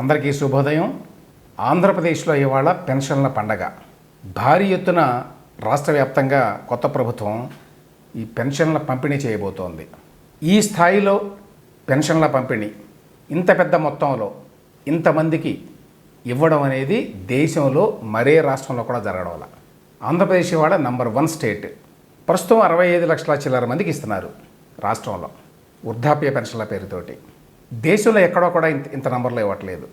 అందరికీ శుభోదయం. ఆంధ్రప్రదేశ్లో ఇవాళ పెన్షన్ల పండగ. భారీ ఎత్తున రాష్ట్ర వ్యాప్తంగా కొత్త ప్రభుత్వం ఈ పెన్షన్ల పంపిణీ చేయబోతోంది. ఈ స్థాయిలో పెన్షన్ల పంపిణీ ఇంత పెద్ద మొత్తంలో ఇంతమందికి ఇవ్వడం అనేది దేశంలో మరే రాష్ట్రంలో కూడా జరగడం వల్ల. ఆంధ్రప్రదేశ్ ఇవాళ నంబర్ వన్ స్టేట్. ప్రస్తుతం అరవై ఐదు లక్షల చిల్లర మందికి ఇస్తున్నారు రాష్ట్రంలో వృద్ధాప్య పెన్షన్ల పేరుతోటి. దేశంలో ఎక్కడో కూడా ఇంత ఇంత నంబర్లు ఇవ్వట్లేదు.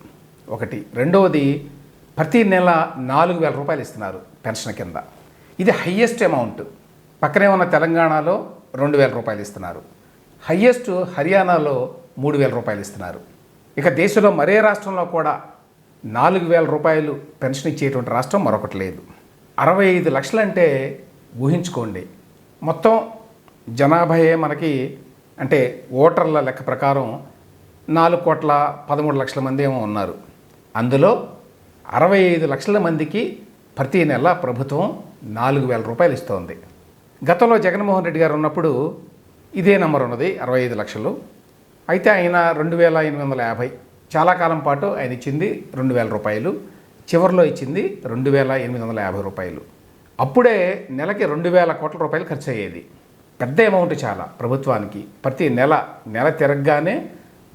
ఒకటి. రెండవది ప్రతి నెల నాలుగు వేల రూపాయలు ఇస్తున్నారు పెన్షన్ కింద. ఇది హయ్యెస్ట్ అమౌంట్ పక్కనే ఉన్న తెలంగాణలో రెండు వేల రూపాయలు ఇస్తున్నారు. హయ్యెస్ట్ హర్యానాలో మూడు వేల రూపాయలు ఇస్తున్నారు. ఇక దేశంలో మరే రాష్ట్రంలో కూడా నాలుగు వేల రూపాయలు పెన్షన్ ఇచ్చేటువంటి రాష్ట్రం మరొకటి లేదు. అరవై ఐదు లక్షలంటే ఊహించుకోండి. మొత్తం జనాభాయే మనకి అంటే ఓటర్ల లెక్క ప్రకారం నాలుగు కోట్ల పదమూడు లక్షల మంది ఏమో ఉన్నారు. అందులో అరవై ఐదు లక్షల మందికి ప్రతి నెల ప్రభుత్వం నాలుగు వేల రూపాయలు ఇస్తోంది. గతంలో జగన్మోహన్ రెడ్డి గారు ఉన్నప్పుడు ఇదే నెంబర్ ఉన్నది అరవై ఐదు లక్షలు. అయితే ఆయన రెండు వేల ఎనిమిది వందల యాభై. చాలా కాలం పాటు ఆయన ఇచ్చింది రెండు వేల రూపాయలు. చివరిలో ఇచ్చింది రెండు వేల ఎనిమిది వందల యాభై రూపాయలు. అప్పుడే నెలకి రెండు వేల కోట్ల రూపాయలు ఖర్చు అయ్యేది పెద్ద అమౌంట్ చాలా ప్రభుత్వానికి. ప్రతి నెల నెల తిరగగానే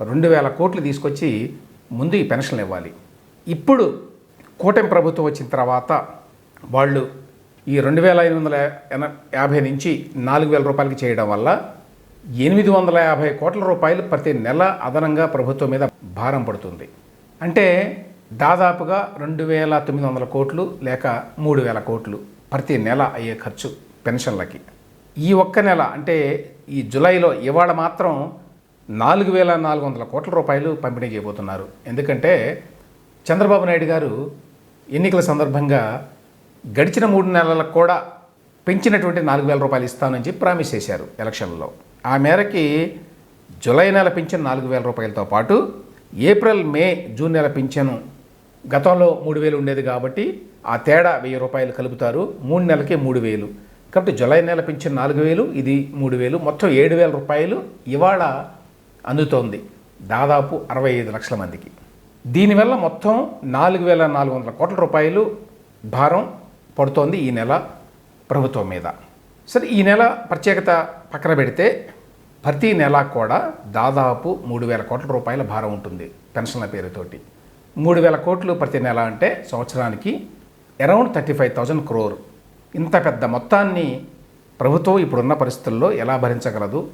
రెండు వేల కోట్లు తీసుకొచ్చి ముందు ఈ పెన్షన్లు ఇవ్వాలి. ఇప్పుడు కూటమి ప్రభుత్వం వచ్చిన తర్వాత వాళ్ళు ఈ రెండు వేల ఎనిమిది వందల ఎన- యాభై నుంచి నాలుగు వేల రూపాయలకి చేయడం వల్ల ఎనిమిది వందల యాభై కోట్ల రూపాయలు ప్రతి నెల అదనంగా ప్రభుత్వం మీద భారం పడుతుంది. అంటే దాదాపుగా రెండు వేల తొమ్మిది వందల కోట్లు లేక మూడు వేల కోట్లు ప్రతి నెల అయ్యే ఖర్చు పెన్షన్లకి. ఈ ఒక్క నెల అంటే ఈ జులైలో ఇవాళ మాత్రం నాలుగు వేల నాలుగు వందల కోట్ల రూపాయలు పంపిణీ చేయబోతున్నారు. ఎందుకంటే చంద్రబాబు నాయుడు గారు ఎన్నికల సందర్భంగా గడిచిన మూడు నెలలకు కూడా పెంచినటువంటి నాలుగు వేల రూపాయలు ఇస్తానని చెప్పి ప్రామిస్ చేశారు ఎలక్షన్లో. ఆ మేరకి జూలై నెల పింఛన్ నాలుగు వేల రూపాయలతో పాటు ఏప్రిల్ మే జూన్ నెల పింఛను గతంలో మూడు వేలు ఉండేది కాబట్టి ఆ తేడా వెయ్యి రూపాయలు కలుపుతారు. మూడు నెలకి మూడు వేలు. కాబట్టి జూలై నెల పింఛన్ నాలుగు వేలు ఇది మూడు వేలు. మొత్తం ఏడు వేల రూపాయలు ఇవాళ అందుతోంది. దాదాపు అరవై ఐదు లక్షల మందికి. దీనివల్ల మొత్తం నాలుగు వేల నాలుగు వందల కోట్ల రూపాయలు భారం పడుతోంది ఈ నెల ప్రభుత్వం మీద. సరే ఈ నెల ప్రత్యేకత పక్కన పెడితే ప్రతి నెల కూడా దాదాపు మూడు వేల కోట్ల రూపాయల భారం ఉంటుంది పెన్షన్ల పేరుతోటి. మూడు వేల కోట్లు ప్రతి నెల అంటే సంవత్సరానికి around thirty five thousand crore. ఇంత పెద్ద మొత్తాన్ని ప్రభుత్వం ఇప్పుడున్న పరిస్థితుల్లో ఎలా భరించగలదు?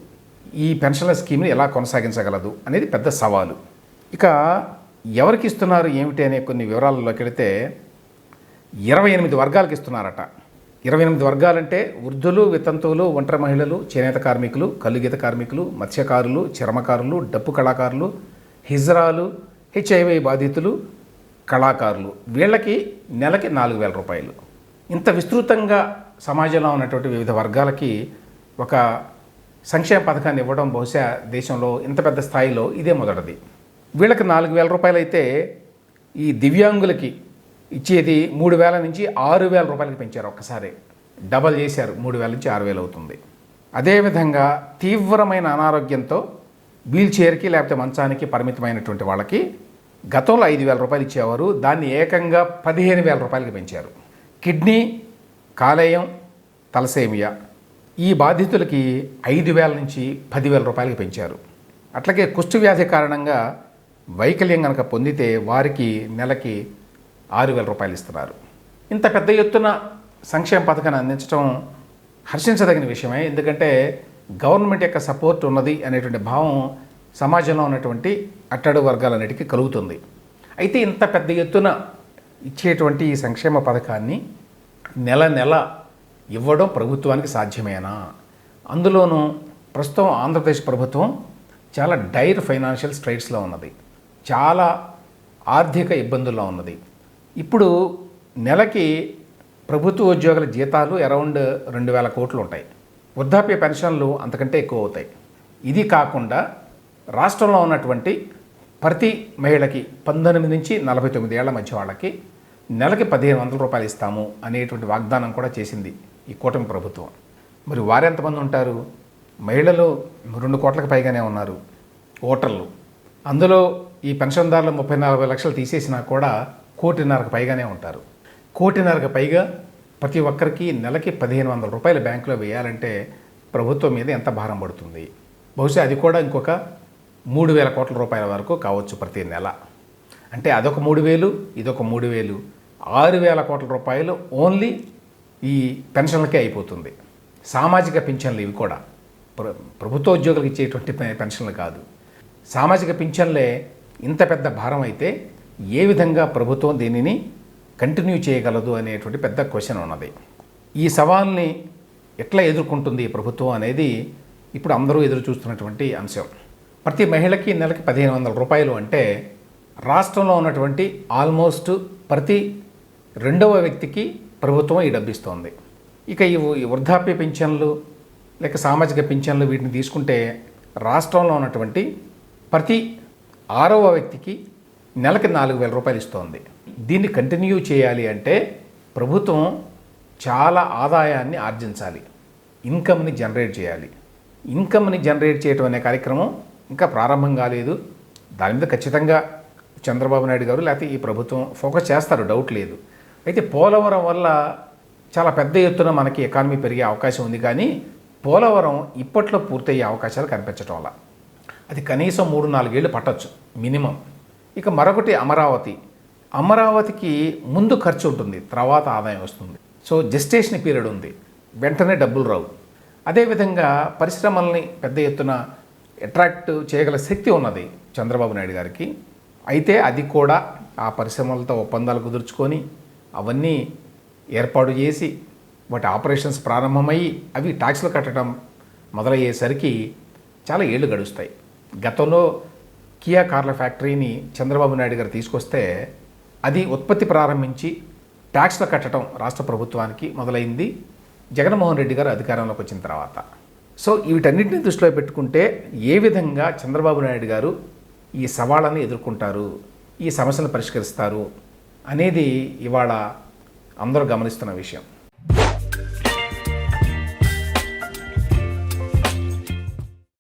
ఈ పెన్షన్ల స్కీమ్ని ఎలా కొనసాగించగలదు అనేది పెద్ద సవాలు. ఇక ఎవరికి ఇస్తున్నారు ఏమిటి అనే కొన్ని వివరాలలోకి వెళితే ఇరవై ఎనిమిది వర్గాలకు ఇస్తున్నారట. ఇరవై ఎనిమిది వర్గాలంటే వృద్ధులు వితంతువులు ఒంటరి మహిళలు చేనేత కార్మికులు కల్లుగీత కార్మికులు మత్స్యకారులు చర్మకారులు డప్పు కళాకారులు హిజ్రాలు హెచ్ఐవి బాధితులు కళాకారులు. వీళ్ళకి నెలకి నాలుగు వేల రూపాయలు. ఇంత విస్తృతంగా సమాజంలో ఉన్నటువంటి వివిధ వర్గాలకి ఒక సంక్షేమ పథకాన్ని ఇవ్వడం బహుశా దేశంలో ఇంత పెద్ద స్థాయిలో ఇదే మొదటిది. వీళ్ళకి నాలుగు వేల రూపాయలు అయితే ఈ దివ్యాంగులకి ఇచ్చేది మూడు వేల నుంచి ఆరు వేల రూపాయలకి పెంచారు ఒక్కసారి. డబల్ చేశారు మూడు వేల నుంచి ఆరు వేలు అవుతుంది. అదేవిధంగా తీవ్రమైన అనారోగ్యంతో వీల్ చైర్కి లేకపోతే మంచానికి పరిమితమైనటువంటి వాళ్ళకి గతంలో ఐదు వేల రూపాయలు ఇచ్చేవారు దాన్ని ఏకంగా పదిహేను వేల రూపాయలకి పెంచారు. కిడ్నీ కాలేయం తలసేమియా ఈ బాధితులకి ఐదు వేల నుంచి పదివేల రూపాయలకి పెంచారు. అట్లాగే కుష్ఠవ్యాధి కారణంగా వైకల్యం కనుక పొందితే వారికి నెలకి ఆరు వేల రూపాయలు ఇస్తున్నారు. ఇంత పెద్ద ఎత్తున సంక్షేమ పథకాన్ని అందించడం హర్షించదగిన విషయమే. ఎందుకంటే గవర్నమెంట్ యొక్క సపోర్ట్ ఉన్నది అనేటువంటి భావం సమాజంలో ఉన్నటువంటి అట్టడు వర్గాలన్నిటికీ కలుగుతుంది. అయితే ఇంత పెద్ద ఎత్తున ఇచ్చేటువంటి ఈ సంక్షేమ పథకాన్ని నెల నెల ఇవ్వడం ప్రభుత్వానికి సాధ్యమేనా? అందులోనూ ప్రస్తుతం ఆంధ్రప్రదేశ్ ప్రభుత్వం చాలా డైర్ ఫైనాన్షియల్ స్ట్రైట్స్లో ఉన్నది. చాలా ఆర్థిక ఇబ్బందుల్లో ఉన్నది. ఇప్పుడు నెలకి ప్రభుత్వ ఉద్యోగుల జీతాలు అరౌండ్ రెండు వేల కోట్లు ఉంటాయి. వృద్ధాప్య పెన్షన్లు అంతకంటే ఎక్కువ అవుతాయి. ఇది కాకుండా రాష్ట్రంలో ఉన్నటువంటి ప్రతి మహిళకి పంతొమ్మిది నుంచి నలభై తొమ్మిది ఏళ్ళ మధ్య వాళ్ళకి నెలకి పదిహేను వందల రూపాయలు ఇస్తాము అనేటువంటి వాగ్దానం కూడా చేసింది. ఈ కూటమి ప్రభుత్వం. మరి వారెంతమంది ఉంటారు? మహిళలు రెండు కోట్లకు పైగానే ఉన్నారు ఓటర్లు. అందులో ఈ పెన్షన్దారులు ముప్పై నలభై లక్షలు తీసేసినా కూడా కోటిన్నరకు పైగానే ఉంటారు. కోటిన్నరకు పైగా ప్రతి ఒక్కరికి నెలకి పదిహేను వందల రూపాయలు బ్యాంకులో వేయాలంటే ప్రభుత్వం మీద ఎంత భారం పడుతుంది? బహుశా అది కూడా ఇంకొక మూడు వేల కోట్ల రూపాయల వరకు కావచ్చు ప్రతి నెల. అంటే అదొక మూడు వేలు ఇదొక మూడు వేలు. ఆరు వేల కోట్ల రూపాయలు ఓన్లీ ఈ పెన్షన్లకే అయిపోతుంది. సామాజిక పింఛన్లు ఇవి కూడా. ప్ర- ప్రభుత్వ ఉద్యోగులకు ఇచ్చేటువంటి పెన్షన్లు కాదు. సామాజిక పింఛన్లే ఇంత పెద్ద భారం అయితే ఏ విధంగా ప్రభుత్వం దీనిని కంటిన్యూ చేయగలదు అనేటువంటి పెద్ద క్వశ్చన్ ఉన్నది. ఈ సవాల్ని ఎట్లా ఎదుర్కొంటుంది ప్రభుత్వం అనేది ఇప్పుడు అందరూ ఎదురు చూస్తున్నటువంటి అంశం. ప్రతి మహిళకి నెలకి పదిహేను వందల రూపాయలు అంటే రాష్ట్రంలో ఉన్నటువంటి ఆల్మోస్ట్ ప్రతి రెండవ వ్యక్తికి ప్రభుత్వం ఈ డబ్బిస్తోంది. ఇక ఈ ఈ వృద్ధాప్య పింఛన్లు లేక సామాజిక పింఛన్లు వీటిని తీసుకుంటే రాష్ట్రంలో ఉన్నటువంటి ప్రతి ఆరవ వ్యక్తికి నెలకి నాలుగు వేల రూపాయలు ఇస్తోంది. దీన్ని కంటిన్యూ చేయాలి అంటే ప్రభుత్వం చాలా ఆదాయాన్ని ఆర్జించాలి. ఇన్కమ్ని జనరేట్ చేయాలి. ఇన్కమ్ని జనరేట్ చేయటం అనే కార్యక్రమం ఇంకా ప్రారంభం కాలేదు. దాని మీద ఖచ్చితంగా చంద్రబాబు నాయుడు గారు లేకపోతే ఈ ప్రభుత్వం ఫోకస్ చేస్తారు డౌట్ లేదు. అయితే పోలవరం వల్ల చాలా పెద్ద ఎత్తున మనకి ఎకానమీ పెరిగే అవకాశం ఉంది కానీ పోలవరం ఇప్పట్లో పూర్తయ్యే అవకాశాలు కనిపించటం వల్ల. అది కనీసం మూడు నాలుగేళ్ళు పట్టచ్చు మినిమం. ఇక మరొకటి అమరావతి. అమరావతికి ముందు ఖర్చు ఉంటుంది తర్వాత ఆదాయం వస్తుంది. సో జెస్టేషన్ పీరియడ్ ఉంది. వెంటనే డబ్బులు రావు. అదేవిధంగా పరిశ్రమల్ని పెద్ద ఎత్తున అట్రాక్ట్ చేయగల శక్తి ఉన్నది చంద్రబాబు నాయుడు గారికి. అయితే అది కూడా ఆ పరిశ్రమలతో ఒప్పందాలు కుదుర్చుకొని అవన్నీ ఏర్పాటు చేసి వాటి ఆపరేషన్స్ ప్రారంభమయ్యి అవి ట్యాక్స్లు కట్టడం మొదలయ్యేసరికి చాలా ఏళ్ళు గడుస్తాయి. గతంలో కియా కార్ల ఫ్యాక్టరీని చంద్రబాబు నాయుడు గారు తీసుకొస్తే అది ఉత్పత్తి ప్రారంభించి ట్యాక్స్లు కట్టడం రాష్ట్ర ప్రభుత్వానికి మొదలైంది. జగన్మోహన్ రెడ్డి గారు అధికారంలోకి వచ్చిన తర్వాత. సో వీటన్నిటిని దృష్టిలో పెట్టుకుంటే ఏ విధంగా చంద్రబాబు నాయుడు గారు ఈ సవాళ్ళని ఎదుర్కొంటారు? ఈ సమస్యను పరిష్కరిస్తారు? అనేది ఇవాళ అందరూ గమనిస్తున్న విషయం.